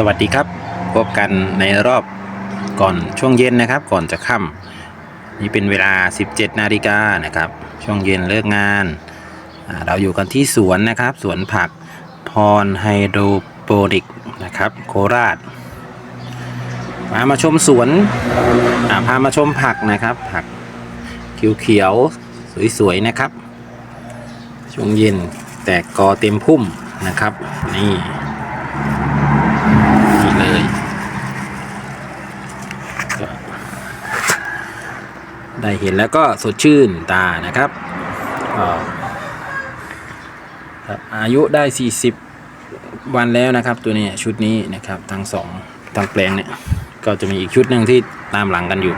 สวัสดีครับพบกันในรอบก่อนช่วงเย็นนะครับ ก่อนจะค่ำนี่เป็นเวลา 17 นาฬิกานะครับ ช่วงเย็นเลิกงาน เราอยู่กันที่สวนนะครับ สวนผักพรไฮโดรโปนิกนะครับ โคราชมามาชมสวนพามาชมผักนะครับ ผักเขียวๆสวยๆนะครับ ช่วงเย็นแตกกอเต็มพุ่มนะครับ นี่เลยก็ ได้เห็นแล้วก็สดชื่นตานะครับอายุได้ 40 วันแล้วนะครับ ตัวนี้ชุดนี้นะครับทั้งสองทั้งแปลงเนี่ยก็จะมีอีกชุดหนึ่งที่ตามหลังกันอยู่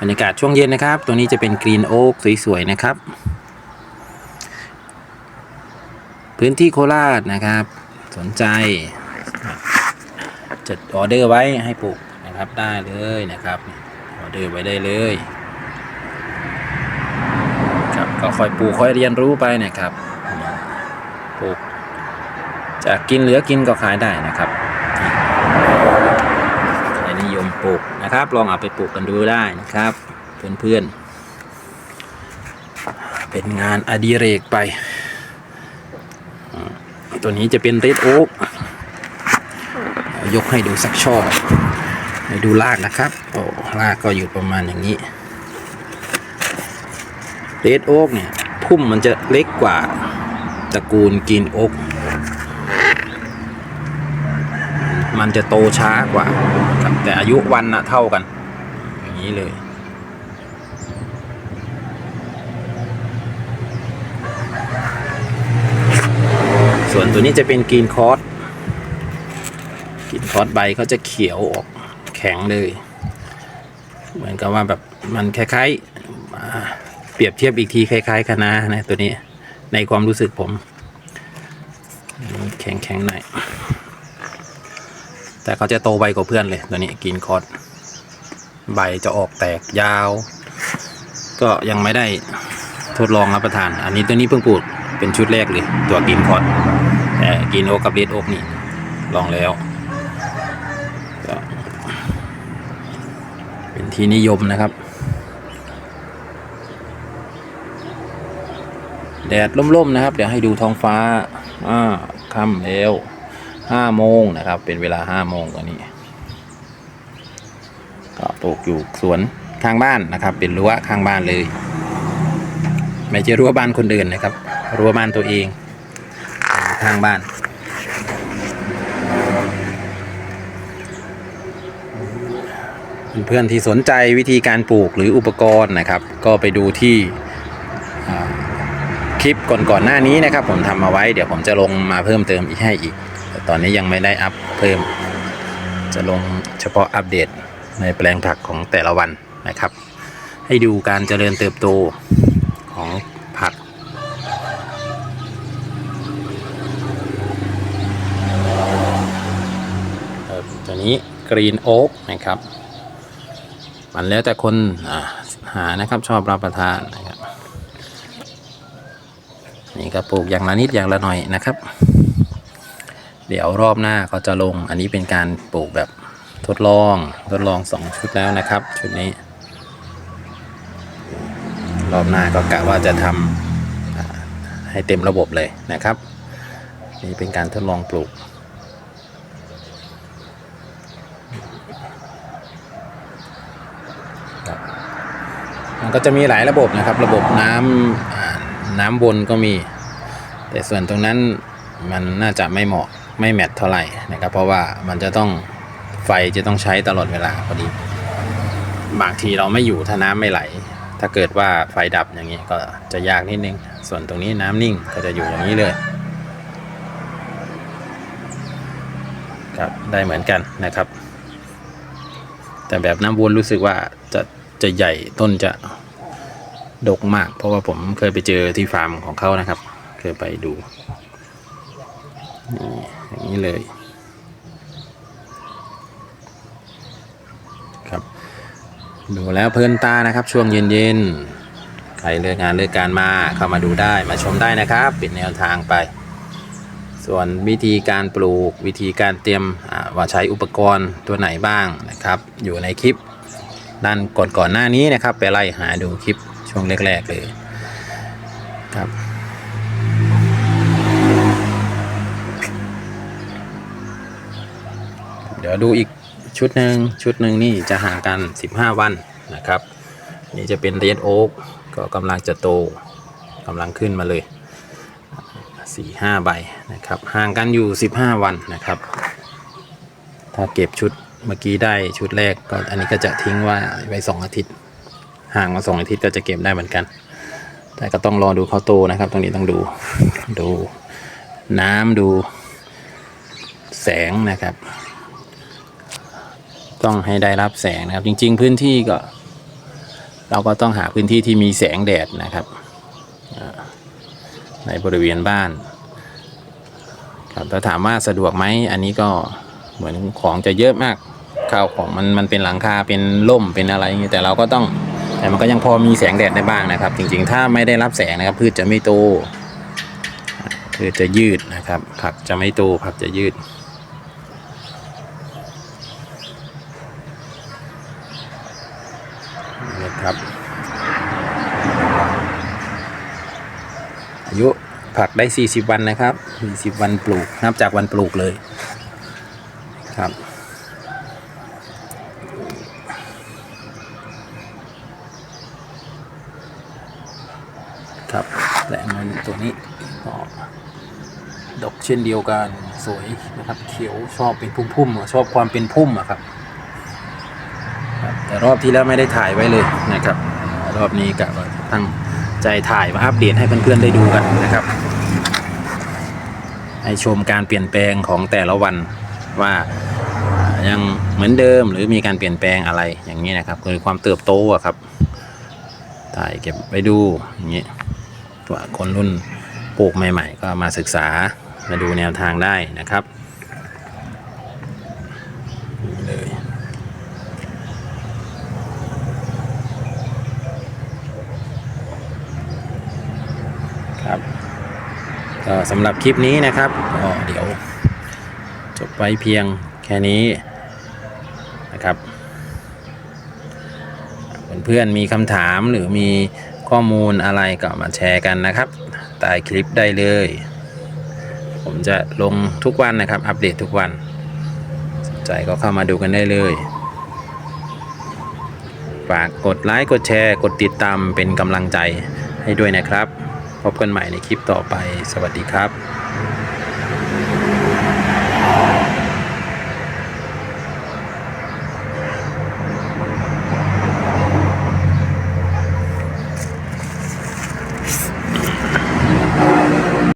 บรรยากาศช่วงเย็นนะครับ ตัวนี้จะเป็นกรีนโอ๊กสวยๆนะครับ พื้นที่โคราชนะครับ สนใจจดออเดอร์ไว้ให้ปลูกนะครับได้เลยนะครับ เดอร์ไว้ได้เลยครับก็ค่อยปลูกค่อยเรียนรู้ไปนะครับปลูกจะกินเหลือกินก็ขายได้นะครับใครนิยมปลูกนะครับ ลองเอาไปปลูกกันดูได้นะครับ เพื่อนๆ เป็นงานอดิเรกไป ตัวนี้จะเป็นเรดโอ๊กยกให้ดูสักช่อ ให้ดูรากนะครับโอ้รากก็อยู่ประมาณอย่างนี้เรดโอ๊กเนี่ยพุ่มมันจะเล็กกว่าตระกูลกรีนโอ๊กมันจะโตช้ากว่าครับแต่อายุวันนะเท่ากัน อย่างนี้เลยส่วนตัวนี้จะเป็นกรีนคอร์สกรีนคอร์สใบเขาจะเขียวออก แข็งเลย เหมือนกับว่าแบบมันคล้ายๆ เปรียบเทียบอีกทีคล้ายๆคะนานะตัวนี้ในความรู้สึกผม แข็งแข็งๆหน่อยแต่เขาจะโตไวกว่าเพื่อนเลยตัวนี้กรีนคอร์สใบจะออกแตกยาว ก็ยังไม่ได้ทดลองรับประทาน อันนี้ตัวนี้เพิ่งปลูกเป็นชุดแรกเลย ตัวกินคอร์ดแต่กินโอกับเรดโอกนี่ลองแล้วก็เป็น ที่นิยมนะครับ แดดล่มๆนะครับ เดี๋ยวให้ดูท้องฟ้าอ่าค่ำแล้วห้าโมงนะครับ เป็นเวลาห้าโมงตอนนี้ก็ปลูกอยู่สวนข้างบ้านนะครับ เป็นรั้วข้างบ้านเลย ไม่ใช่รั้วบ้านคนอื่นนะครับรั้วบ้านตัวเองทางบ้าน เพื่อนที่สนใจวิธีการปลูกหรืออุปกรณ์นะครับ ก็ไปดูที่คลิปก่อนๆหน้านี้นะครับ ผมทำมาไว้เดี๋ยวผมจะลงมาเพิ่มเติมอีกให้อีก แต่ตอนนี้ยังไม่ได้อัพเพิ่ม จะลงเฉพาะอัปเดตในแปลงผักของแต่ละวันนะครับ ให้ดูการเจริญเติบโตของผักเอ่อตัวนี้กรีนโอ๊กนะครับ มันแล้วแต่คนหานะครับชอบรับประทานนะครับนี่ก็ปลูกอย่างละนิดอย่างละหน่อยนะครับ เดี๋ยวรอบหน้าก็จะลง อันนี้เป็นการปลูกแบบทดลองทดลองสองชุดแล้วนะครับ ชุดนี้ รอบหน้าก็กะว่าจะทำอ่าให้เต็มระบบเลยนะครับ นี่เป็นการทดลองปลูก มันก็จะมีหลายระบบนะครับ ระบบน้ำอ่าน้ำวนก็มี แต่ส่วนตรงนั้นมันน่าจะไม่เหมาะไม่แมทเท่าไหร่นะครับ เพราะว่ามันจะต้องไฟจะต้องใช้ตลอดเวลาพอดี บางทีเราไม่อยู่ถ้าน้ำไม่ไหล ถ้าเกิดว่าไฟดับอย่างนี้ก็จะยากนิดนึง ส่วนตรงนี้น้ำนิ่งก็จะอยู่อย่างนี้เลยครับได้เหมือนกันนะครับ แต่แบบน้ำวนรู้สึกว่าจะ จะใหญ่ต้นจะดกมาก เพราะว่าผมเคยไปเจอที่ฟาร์มของเขานะครับ เคยไปดูนี่อย่างนี้เลยครับ ดูแล้วเพลินตานะครับ ช่วงเย็นๆใครเลิกงานเลิกการมาเข้ามาดูได้มาชมได้นะครับปิดแนวทางไป ส่วนวิธีการปลูกวิธีการเตรียมว่าใช้อุปกรณ์ตัวไหนบ้างนะครับ อยู่ในคลิป ด้านก่อนก่อนๆหน้านี้นะครับ ไปไล่หาดูคลิปช่วงแรกๆเลยครับเดี๋ยวดูอีกชุดหนึ่งชุดหนึ่งนี่จะห่างกัน 15 วันนะครับนี่จะเป็นเรดโอ๊กก็กำลังจะโตกำลังขึ้นมาเลย4 5ใบนะครับห่างกันอยู่ 15 วันนะครับ ถ้าเก็บชุด เมื่อกี้ได้ชุดแรกก็อันนี้ก็จะทิ้งว่าไว้2อาทิตย์ ห่างมา2อาทิตย์ก็จะเก็บได้เหมือนกัน แต่ก็ต้องรอดูเขาโตนะครับ ตรงนี้ต้องดูดูน้ำดูแสงนะครับ ต้องให้ได้รับแสงนะครับ จริง ๆ พื้นที่ก็ เราก็ต้องหาพื้นที่ที่มีแสงแดดนะครับในบริเวณบ้านครับถ้าถามว่าสะดวกไหมอันนี้ก็เหมือนของจะเยอะมาก ข้าวของมันมันเป็นหลังคาเป็นล่มเป็นอะไรอย่างเงี้ยแต่เราก็ต้องแต่มันก็ยังพอมีแสงแดดได้บ้างนะครับ จริงๆ ถ้าไม่ได้รับแสงนะครับ พืชจะไม่โตพืชจะยืดนะครับ ผักจะไม่โตผักจะยืดนะครับอายุผักได้ 40 วันนะครับ 40 วันปลูกนับจากวันปลูกเลยครับ ครับแลงมันตัวนี้ก็ดอกเช่นเดียวกันสวยนะครับ เขียวชอบเป็นพุ่มๆอะชอบความเป็นพุ่มอะครับแต่รอบที่แล้วไม่ได้ถ่ายไว้เลยนะครับ รอบนี้กะว่าตั้งใจถ่ายมาอัปเดตให้เพื่อนๆได้ดูกันนะครับ ให้ชมการเปลี่ยนแปลงของแต่ละวันว่ายังเหมือนเดิมหรือมีการเปลี่ยนแปลงอะไรอย่างนี้นะครับคือความเติบโตอะครับ ถ่ายเก็บไปดูอย่างนี้ ตัวคนรุ่นปลูกใหม่ ๆ ก็มาศึกษามาดูแนวทางได้นะครับนี่เลยครับก็สำหรับคลิปนี้นะครับก็เดี๋ยวจบไว้เพียงแค่นี้นะครับเพื่อนๆมีคำถามหรือมี ข้อมูลอะไรก็มาแชร์กันนะครับใต้คลิปได้เลย ผมจะลงทุกวันนะครับ อัปเดตทุกวันสนใจก็เข้ามาดูกันได้เลยฝากกดไลค์กดแชร์ กดติดตามเป็นกำลังใจให้ด้วยนะครับ พบกันใหม่ในคลิปต่อไป สวัสดีครับ